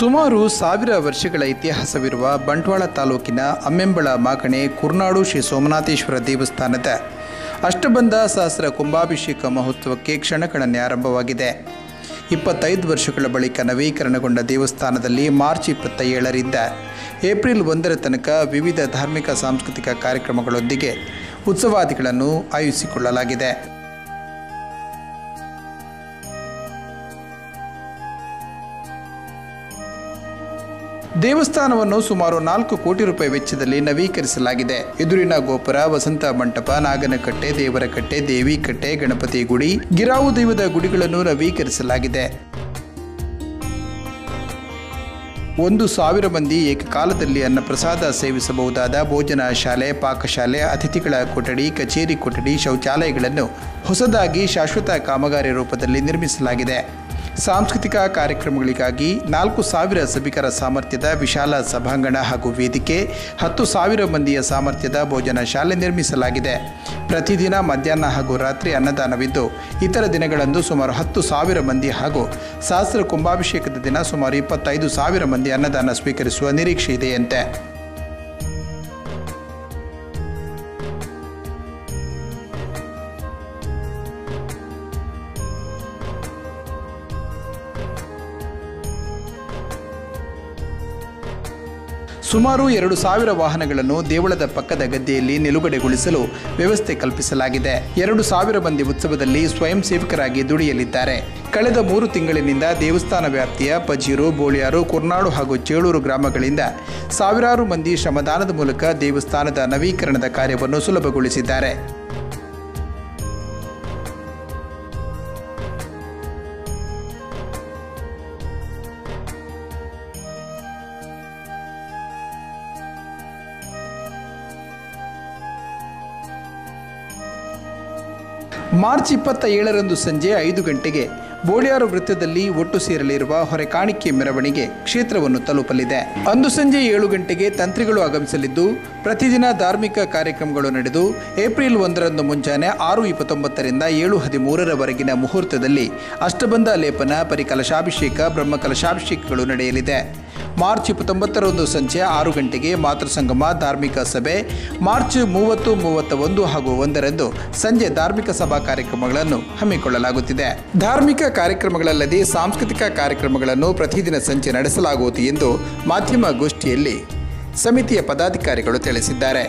ಸುಮಾರು ಸಾವಿರ ವರ್ಷಗಳ ಇತಿಹಾಸವಿರುವ ಬಂಟ್ವಾಳ ತಾಲೂಕಿನ ಅಮ್ಮೆಂಬಳ ಮಾಗಣೆ ಕುರ್ನಾಡು ಶ್ರೀ ಸೋಮನಾಥೇಶ್ವರ ದೇವಸ್ಥಾನದ ಅಷ್ಟಬಂಧ ಸಹಸ್ರ ಕುಂಭಾಭಿಷೇಕ ಮಹೋತ್ಸವಕ್ಕೆ ಕ್ಷಣಗಣನೆ ಆರಂಭವಾಗಿದೆ. ಇಪ್ಪತ್ತೈದು ವರ್ಷಗಳ ಬಳಿಕ ನವೀಕರಣಗೊಂಡ ದೇವಸ್ಥಾನದಲ್ಲಿ ಮಾರ್ಚ್ ಇಪ್ಪತ್ತ ಏಳರಿಂದ ಏಪ್ರಿಲ್ ಒಂದರ ತನಕ ವಿವಿಧ ಧಾರ್ಮಿಕ ಸಾಂಸ್ಕೃತಿಕ ಕಾರ್ಯಕ್ರಮಗಳೊಂದಿಗೆ ಉತ್ಸವಾದಿಗಳನ್ನು ಆಯೋಜಿಸಿಕೊಳ್ಳಲಾಗಿದೆ. ದೇವಸ್ಥಾನವನ್ನು ಸುಮಾರು ನಾಲ್ಕು ಕೋಟಿ ರೂಪಾಯಿ ವೆಚ್ಚದಲ್ಲಿ ನವೀಕರಿಸಲಾಗಿದೆ. ಎದುರಿನ ಗೋಪುರ, ವಸಂತ ಮಂಟಪ, ನಾಗನಕಟ್ಟೆ, ದೇವರಕಟ್ಟೆ ದೇವಿ ಕಟ್ಟೆ ಗಣಪತಿ ಗುಡಿ, ಗಿರಾವು ದೈವದ ಗುಡಿಗಳನ್ನು ನವೀಕರಿಸಲಾಗಿದೆ. ಒಂದು ಸಾವಿರ ಮಂದಿ ಏಕಕಾಲದಲ್ಲಿ ಅನ್ನಪ್ರಸಾದ ಸೇವಿಸಬಹುದಾದ ಭೋಜನ ಶಾಲೆ, ಪಾಕಶಾಲೆ, ಅತಿಥಿಗಳ ಕೊಠಡಿ, ಕಚೇರಿ ಕೊಠಡಿ, ಶೌಚಾಲಯಗಳನ್ನು ಹೊಸದಾಗಿ ಶಾಶ್ವತ ಕಾಮಗಾರಿ ರೂಪದಲ್ಲಿ ನಿರ್ಮಿಸಲಾಗಿದೆ. ಸಾಂಸ್ಕೃತಿಕ ಕಾರ್ಯಕ್ರಮಗಳಿಗಾಗಿ ನಾಲ್ಕು ಸಾವಿರ ಸಭಿಕರ ಸಾಮರ್ಥ್ಯದ ವಿಶಾಲ ಸಭಾಂಗಣ ಹಾಗೂ ವೇದಿಕೆ, ಹತ್ತು ಸಾವಿರ ಮಂದಿಯ ಸಾಮರ್ಥ್ಯದ ಭೋಜನ ಶಾಲೆ ನಿರ್ಮಿಸಲಾಗಿದೆ. ಪ್ರತಿದಿನ ಮಧ್ಯಾಹ್ನ ಹಾಗೂ ರಾತ್ರಿ ಅನ್ನದಾನವಿದ್ದು, ಇತರ ದಿನಗಳಂದು ಸುಮಾರು ಹತ್ತು ಸಾವಿರ ಮಂದಿ ಹಾಗೂ ಸಹಸ್ರ ಕುಂಭಾಭಿಷೇಕದ ದಿನ ಸುಮಾರು ಇಪ್ಪತ್ತೈದು ಸಾವಿರ ಮಂದಿ ಅನ್ನದಾನ ಸ್ವೀಕರಿಸುವ ನಿರೀಕ್ಷೆ ಇದೆಯಂತೆ. ಸುಮಾರು ಎರಡು ಸಾವಿರ ವಾಹನಗಳನ್ನು ದೇವಳದ ಪಕ್ಕದ ಗದ್ದೆಯಲ್ಲಿ ನಿಲುಗಡೆಗೊಳಿಸಲು ವ್ಯವಸ್ಥೆ ಕಲ್ಪಿಸಲಾಗಿದೆ. ಎರಡು ಸಾವಿರ ಮಂದಿ ಉತ್ಸವದಲ್ಲಿ ಸ್ವಯಂ ಸೇವಕರಾಗಿ ದುಡಿಯಲಿದ್ದಾರೆ. ಕಳೆದ ಮೂರು ತಿಂಗಳಿನಿಂದ ದೇವಸ್ಥಾನ ವ್ಯಾಪ್ತಿಯ ಪಜೀರು, ಬೋಳಿಯಾರು, ಕುರ್ನಾಡು ಹಾಗೂ ಚೇಳೂರು ಗ್ರಾಮಗಳಿಂದ ಸಾವಿರಾರು ಮಂದಿ ಶ್ರಮದಾನದ ಮೂಲಕ ದೇವಸ್ಥಾನದ ನವೀಕರಣದ ಕಾರ್ಯವನ್ನು ಸುಲಭಗೊಳಿಸಿದ್ದಾರೆ. ಮಾರ್ಚ್ ಇಪ್ಪತ್ತ ಏಳರಂದು ಸಂಜೆ ಐದು ಗಂಟೆಗೆ ಬೋಳ್ಯಾರು ವೃತ್ತದಲ್ಲಿ ಒಟ್ಟು ಸೇರಲಿರುವ ಹೊರೆಕಾಣಿಕೆ ಮೆರವಣಿಗೆ ಕ್ಷೇತ್ರವನ್ನು ತಲುಪಲಿದೆ. ಅಂದು ಸಂಜೆ ಏಳು ಗಂಟೆಗೆ ತಂತ್ರಿಗಳು ಆಗಮಿಸಲಿದ್ದು, ಪ್ರತಿದಿನ ಧಾರ್ಮಿಕ ಕಾರ್ಯಕ್ರಮಗಳು ನಡೆದು, ಏಪ್ರಿಲ್ ಒಂದರಂದು ಮುಂಜಾನೆ ಆರು ಇಪ್ಪತ್ತೊಂಬತ್ತರಿಂದ ಏಳು ಹದಿಮೂರರವರೆಗಿನ ಮುಹೂರ್ತದಲ್ಲಿ ಅಷ್ಟಬಂಧ ಲೇಪನ ಪರಿಕಲಶಾಭಿಷೇಕ, ಬ್ರಹ್ಮಕಲಶಾಭಿಷೇಕಗಳು ನಡೆಯಲಿದೆ. ಮಾರ್ಚ್ ಇಪ್ಪತ್ತೊಂಬತ್ತರಂದು ಸಂಜೆ ಆರು ಗಂಟೆಗೆ ಮಾತೃಸಂಗಮ ಧಾರ್ಮಿಕ ಸಭೆ, ಮಾರ್ಚ್ ಮೂವತ್ತು ಮೂವತ್ತ ಒಂದು ಹಾಗೂ ಒಂದರಂದು ಸಂಜೆ ಧಾರ್ಮಿಕ ಸಭಾ ಕಾರ್ಯಕ್ರಮಗಳನ್ನು ಹಮ್ಮಿಕೊಳ್ಳಲಾಗುತ್ತಿದೆ. ಧಾರ್ಮಿಕ ಕಾರ್ಯಕ್ರಮಗಳಲ್ಲದೆ ಸಾಂಸ್ಕೃತಿಕ ಕಾರ್ಯಕ್ರಮಗಳನ್ನು ಪ್ರತಿದಿನ ಸಂಜೆ ನಡೆಸಲಾಗುವುದು ಎಂದು ಮಾಧ್ಯಮ ಗೋಷ್ಠಿಯಲ್ಲಿ ಸಮಿತಿಯ ಪದಾಧಿಕಾರಿಗಳು ತಿಳಿಸಿದ್ದಾರೆ.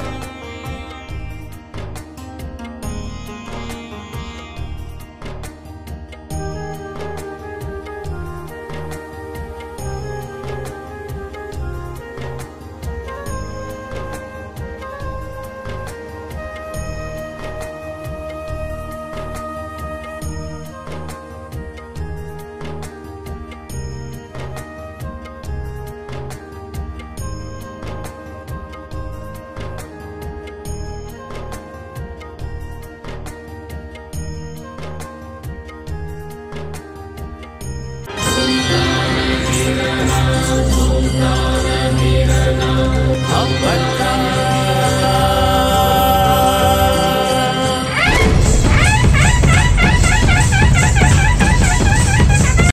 Lord, and